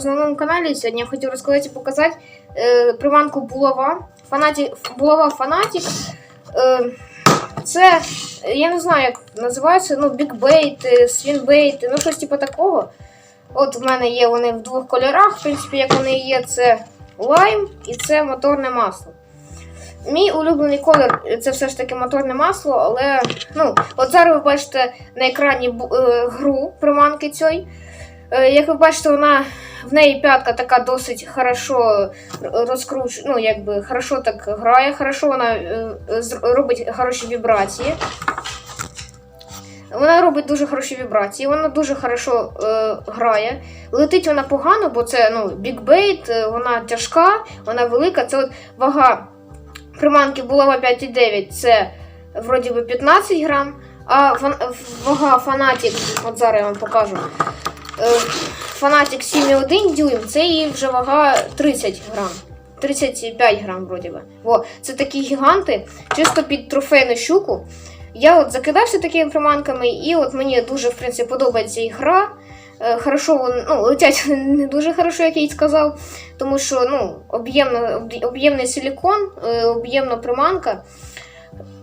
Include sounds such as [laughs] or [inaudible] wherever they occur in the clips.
своєму каналі. Сьогодні я хотів розказати і показати е, приманку булава. Фанаті, булава фанатік. Е, це, я не знаю, як називається, ну, бікбейт, е, свінбейт, ну щось типу такого. От в мене є вони в двох кольорах, в принципі, як вони є, це лайм і це моторне масло. Мій улюблений колір це все ж таки моторне масло, але ну, от зараз ви бачите на екрані е, гру приманки цієї. Е, як ви бачите, вона в неї п'ятка така досить хорошо розкруч... ну, якби хорошо так грає, хорошо вона е, робить хороші вібрації. Вона робить дуже хороші вібрації, вона дуже хорошо е, грає. Летить вона погано, бо це ну, бікбейт, вона тяжка, вона велика. Це от вага приманки булава 5,9 це вроді би 15 грам, а вага фанатік, от зараз я вам покажу. Фанатік 7,1 дюйм, це її вже вага 30 грам. 35 грам, вроді би. Во, це такі гіганти, чисто під трофейну щуку. Я от закидався такими приманками, і от мені дуже в принципі подобається і гра. Е, Хорошо, ну, летять [laughs] не дуже хорошо, як я й сказав, тому що ну, об'ємний силікон, е, об'ємна приманка.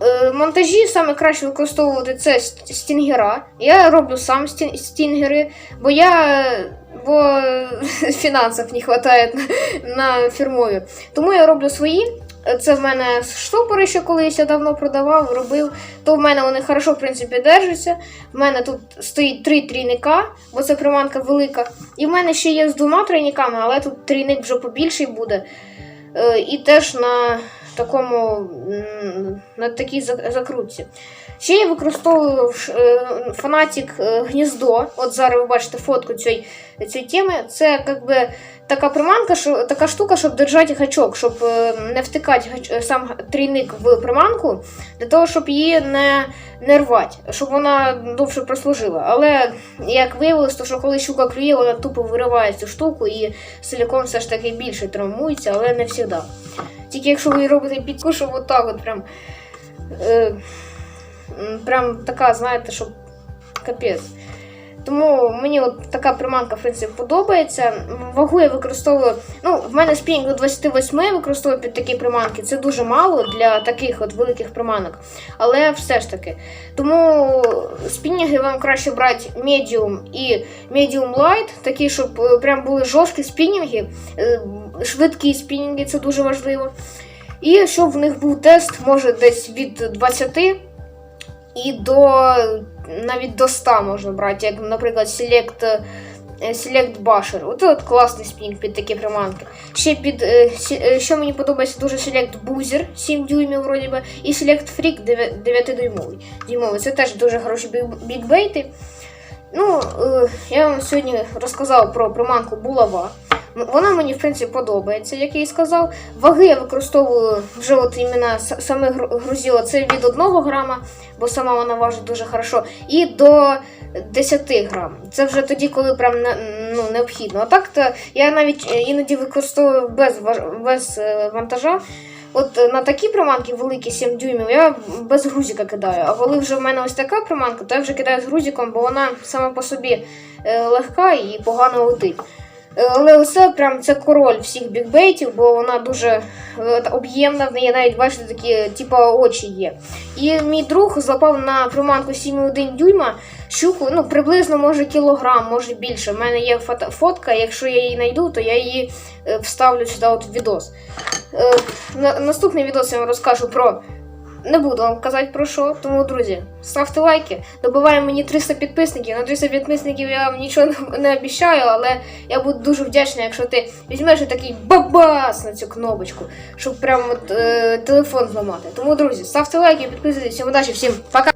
Е, Монтажі саме краще використовувати це стінгера. Я роблю сам стінгери, бо я бо [laughs] фінансів не вистачає на, фірмові. Тому я роблю свої. Е, Це в мене штопори, що колись я давно продавав, робив. То в мене вони хорошо, в принципі, держаться. В мене тут стоїть три трійника, бо це приманка велика. І в мене ще є з двома трійниками, але тут трійник вже побільший буде. Е, І теж на такому на такій закрутці. Ще я використовую е, фанатік е, гніздо. От зараз ви бачите фотку цієї, цієї теми. Це якби така приманка, що така штука, щоб держати гачок, щоб е, не втикати гач, сам трійник в приманку, для того, щоб її не, не рвати, щоб вона довше прослужила. Але як виявилось, то що коли щука клює, вона тупо вириває цю штуку і силікон все ж таки більше травмується, але не завжди. Тільки якщо ви робите підку, щоб отак от прям. Е, прям така, знаєте, щоб капець. Тому мені от така приманка, в принципі, подобається. Вагу я використовую. Ну, в мене спінінг до 28 я використовую під такі приманки. Це дуже мало для таких от великих приманок. Але все ж таки. Тому спінінги вам краще брати medium і medium light, такі, щоб е, прям були жорсткі спінінги, е, швидкі спінінги, це дуже важливо. І щоб в них був тест, може десь від 20 і до навіть до 100 можна брати, як, наприклад, Select, е, Select Basher. Оце от класний спінг під такі приманки. Ще під, е, е, що мені подобається дуже Select Boozer 7 дюймів вроді би, і Select Freak 9 дюймовий. дюймовий. Це теж дуже хороші бі- бікбейти. Ну, я вам сьогодні розказав про приманку булава. Вона мені, в принципі, подобається, як я і сказав. Ваги я використовую вже от іменно саме гру- грузило. Це від 1 грама, бо сама вона важить дуже хорошо, і до 10 грам. Це вже тоді, коли прям ну, необхідно. А так то я навіть е, іноді використовую без, без е, вантажа. От е, на такі приманки великі 7 дюймів я без грузика кидаю. А коли вже в мене ось така приманка, то я вже кидаю з грузиком, бо вона сама по собі легка і погано летить. Е, Але прям це король всіх бікбейтів, бо вона дуже е, об'ємна, в неї навіть бачите такі, типа очі є. І мій друг злапав на приманку 7,1 дюйма щуку, ну приблизно може кілограм, може більше. У мене є фотка, якщо я її знайду, то я її е, вставлю сюди от в відос. Наступний відос я вам розкажу про. Не буду вам казати про що, тому, друзі, ставте лайки. Добиваємо мені 300 підписників. На 300 підписників я вам нічого не, обіцяю, але я буду дуже вдячна, якщо ти візьмеш такий бабас на цю кнопочку, щоб прямо е, телефон зламати. Тому, друзі, ставте лайки, підписуйтесь, всім удачі, всім пока!